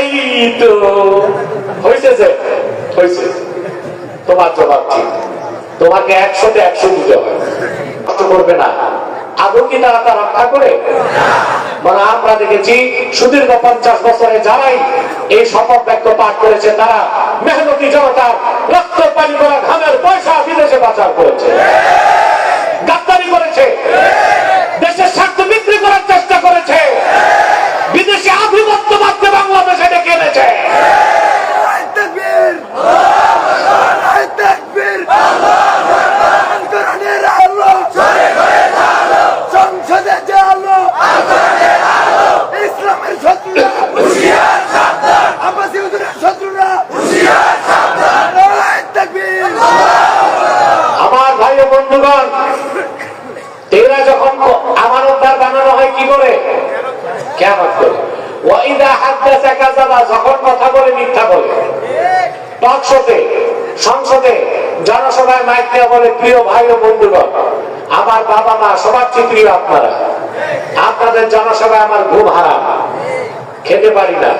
এই তো হয়েছে যে হয়েছে তোমার জবাব ঠিক। তোমাকে একশোতে একশো দিতে হবে করবে না। আদৌ কি তারা তা রক্ষা করে? মানে আমরা দেখেছি সুদীর্ঘ পঞ্চাশ বছরে যারাই এই শপথ ব্যক্ত পাঠ করেছে, তারা মেহনতি জনতার রক্ত পানি করা ঘামের পয়সা বিদেশে পাচার করেছে। টক শোতে সংসদে জনসভায় মাইক দিয়ে বলে, প্রিয় ভাই ও বন্ধুগণ, আমার বাবা মা সবার চেয়ে প্রিয় আপনারা। আপনাদের জনসভায় আমার ঘুম হারাম। খেতে পারি না।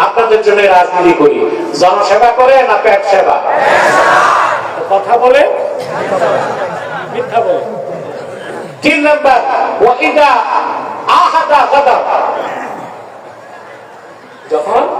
আপনাদের জন্য রাজনীতি করি। জনসেবা করে না পেট সেবা? কথা বলে? তিন নম্বর ওয়াইদা আহাদা যখন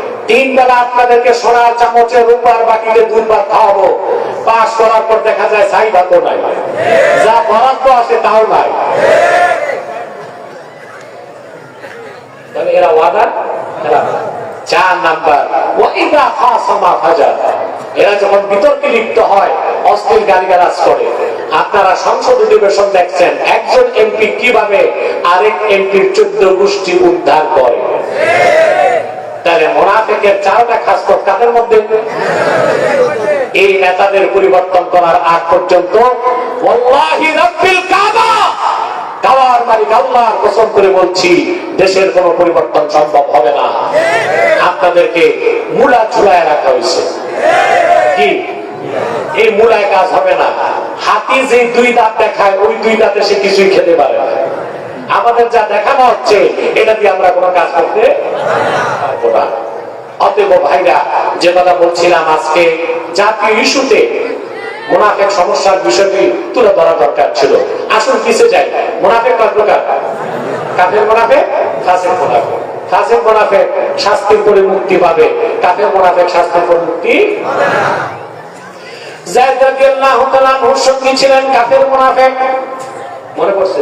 তিন বেলা আপনাদেরকে সোনার চামচে রূপার দুধ ভাত খাওয়াবো। পাশ করার পর দেখা যায় সাই ভাতও নাই যা বরাদ্দ আসে তাও নাই। এরা ওয়াদা? চার নাম্বার। এরা যখন বিতর্কে লিপ্ত হয় অস্থির গালিগালাজ করে। আপনারা সংসদ অধিবেশন দেখছেন, একজন এমপি কীভাবে আরেক এমপির চোদ্দ গোষ্ঠী উদ্ধার করে? তাহলে মোনাফেকের চারটা খাস কাদের মধ্যে? এই নেতাদের পরিবর্তন করার আগ পর্যন্ত দেশের কোনো পরিবর্তন সম্ভব হবে না। আপনাদেরকে মূলা ঝুলায় রাখা হয়েছে। কি? এই মূলায় কাজ হবে না। হাতি যে দুই দাঁত দেখায়, ওই দুই দাঁতে সে কিছুই খেতে পারে না। আমাদের যা দেখানো হচ্ছে, এটা দিয়ে আমরা কোনো কাজ করতে পারব না। অতএব ভাইরা, যে কথা বলছিলাম আজকে, জাতীয় ইস্যুতে মোনাফেক সমস্যার বিষয়টি তুলে ধরা দরকার ছিল। আসুন কিসে যাই। মোনাফেক কয় প্রকার? কাফের মোনাফেক, ফাসেক মোনাফেক। ফাসেক মোনাফেক শাস্তির পরে মুক্তি পাবে। কাফের মোনাফেক শাস্তির পরে মুক্তি জায়দ রাদিয়াল্লাহু তাআলা সঙ্গী ছিলেন কাফের মুনাফিক। মনে পড়ছে?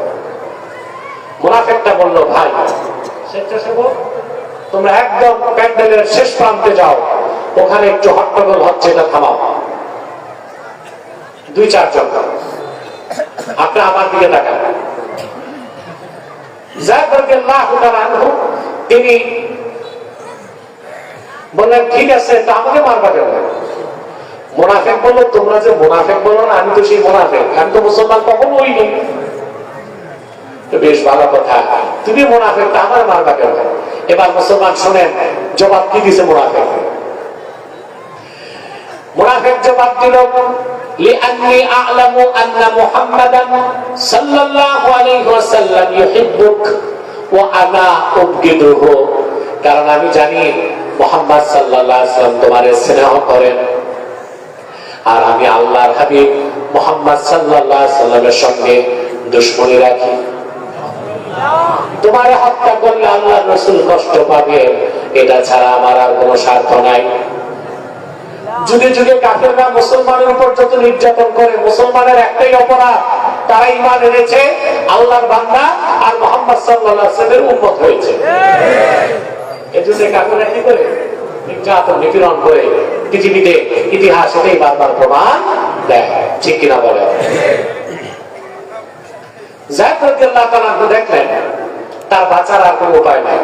মুনাফেকটা বলল, ভাই, স্বেচ্ছাসেবক, তোমরা একদম প্যান্ডেলের শেষ প্রান্তে যাও। ওখানে একটু হট্টগোল হচ্ছে, এটা থামাও। দুই চারজন। আপনি আমার দিকে তাকান। তিনি বললেন, ঠিক আছে, তা আমাকে মারবা কেন? মোনাফেক বলল, তোমরা যে মোনাফেক বলো না, আমি তো সেই মোনাফেক। আমি তো মুসলমান কখন হইনি তো বেশ ভালো কথা তুমি মোনাফেক তা আমার মারবা কেন এবার মুসলমান শোনেন জবাব কি দিছে মোনাফেক মুনাফিক জবাব দিল لأني أعلم أن محمدا صلى الله عليه وسلم يحبك وأنا أبغضه কারণ আমি জানি মোহাম্মদ সাল্লাল্লাহু আলাইহি সাল্লাম তোমার স্নেহ করেন আর আমি আল্লাহর হাবিব মোহাম্মদ সাল্লাল্লাহু আলাইহি সাল্লামের সঙ্গে দুশমনি রাখি তোমার হত্যা করলে আল্লাহ রসুল কষ্ট পাবে। এটা ছাড়া আমার আর কোনো স্বার্থ নাই। যুগে যুগে কাফেররা মুসলমানের উপর যত নির্যাতন করে, মুসলমানের একটাই অপরাধ, তারা ইমান এনেছে, আল্লাহর বান্দা আর মোহাম্মদ সাল্লামের উন্মত হয়েছে। এজন্য কাফেররা কি করে? নির্যাতন, নিপীড়ন করে পৃথিবীতে ইতিহাস এটাই বারবার প্রমাণ দেয়। ঠিক কিনা বলে জায়দ রাদিয়াল্লাহু তাআলা আনহু দেখলেন, তার বাঁচার আর কোনো উপায় নাই।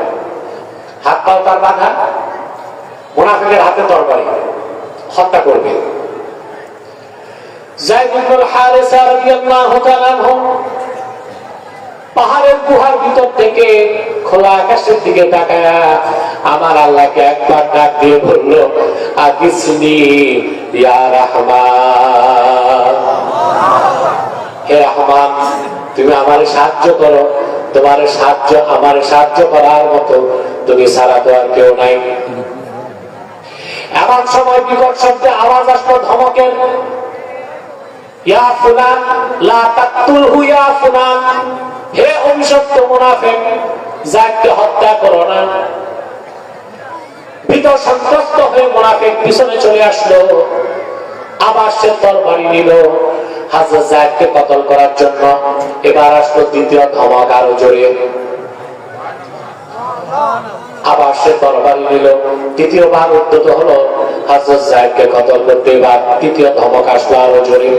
হাত পাও তার বাঁধা, মুনাফিকের হাতে তরবারি, হত্যা করবে। পাহাড়ের গুহার ভিতর থেকে খোলা আকাশের দিকে তাকায় আমার আল্লাহকে একবার ডাক দিয়ে বলল আগিসনি ইয়া রহমান। হে রহমান তুমি আমার সাহায্য করো। তোমার সাহায্য, আমার সাহায্য করার মতো তুমি সারা তো আর কেউ নাই। এমন সময় বিকট শব্দে আওয়াজ আসলো ধমকের। আবার সে তরবারি নিল। কতল করার জন্য এবার আসলো দ্বিতীয় ধমক আরও জোরে। আবার সে তরবারি নিল। তৃতীয়বার উদ্যত হলো হাজরত জায়দকে কতল করতে এবার তৃতীয় ধমক আসলো আরও জোরে।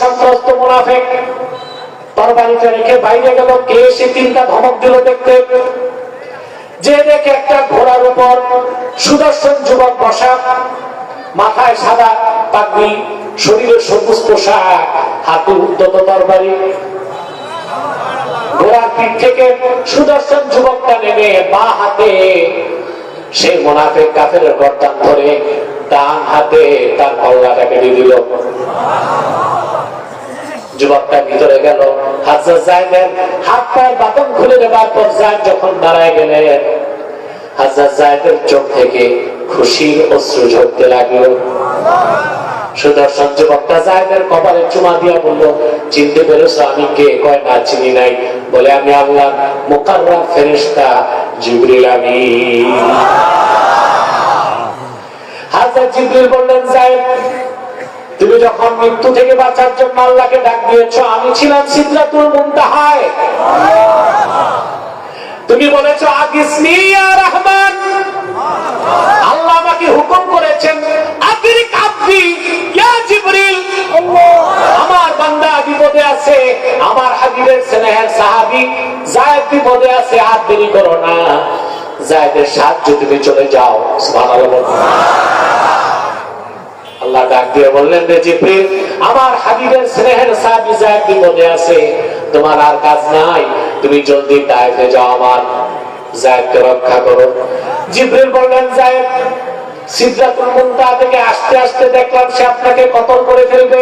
সন্ত্রস্ত মুনাফিক তরবারিটা রেখে বাইরে গেল। কে এসে তিনটা ধমক দিল দেখতে? যে দেখে একটা ঘোড়ার উপর সুদর্শন যুবক বসা, মাথায় সাদা পাগড়ি শরীরে সবুজ পোশাক হাতে উদ্যত তরবারি। ঘোড়ার পিঠ থেকে সুদর্শন যুবকটা নেমে বা হাতে সেই মোনাফেক কাফের গর্দান ধরে ডান হাতে তার কল্লাটা কেটে দিল। যুবকটা ভিতরে গেল। হাজার হাত পায়ের বাটন খুলে দেবার পর জায়দ যখন দাঁড়ায় গেলেন হাজার জায়দের চোখ থেকে খুশির অশ্রু ঝরতে লাগল। সুদর্শন যুবকটা কপালে চুমা দিয়া চিনতে পেরেছ আমি কে? কয়, না চিনি নাই। বলে, আমি আল্লাহ মোকাররা ফেরেস্তা আমি হাজার জিবরিল বললেন তুমি যখন মৃত্যু থেকে বাঁচার জন্য আল্লাহকে ডাক দিয়েছ, আমি ছিলাম সিদ্ধাতুল মুনতাহায়। তুমি বলেছ, আগিসনি ইয়া রহমান। আল্লাহ আমাকে হুকুম করেছেন আমার হাবিবের স্নেহের সাহাবী আছে আল্লাহ ডাক দিয়ে বললেন আমার হাবিবের স্নেহের সাহাবী জায়েদ বিপদে আছে, তোমার আর কাজ নাই, তুমি জলদি তায়েফে যাও আমার জায়েদকে রক্ষা করো। জিব্রিল বললেন, জায়দ সিদ্ধাতুল মুনতাহা থেকে আস্তে আস্তে দেখলাম সে আপনাকে কতল করে ফেলবে।